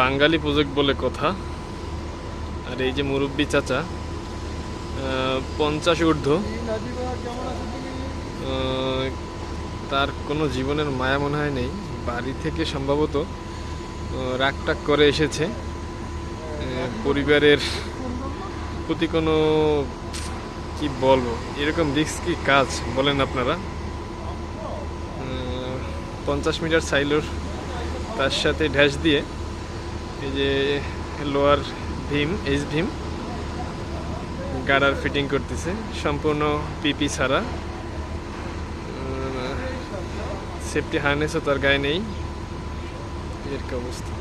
বাঙালি project বলে কথা। আর এই যে মুরব্বী চাচা পঞ্চাশ ঊর্ধ্ব। তার কোনো জীবনের মায়া মনে হয় নেই। বাড়ি থেকে সম্ভবত আহ, রাগটাগ করে এসেছে। পরিবারের প্রতি কোনো কি বলব এরকম রিস্কি কাজ বলেন আপনারা? পঞ্চাশ মিটার সাইলোর তার সাথে ড্যাশ দিয়ে এই যে lower beam, H beam, girder fitting করতেছে। সম্পূর্ণ পিপি ছাড়া। সেফটি হার্নেসও তার গায়ে নেই। এর কি অবস্থা?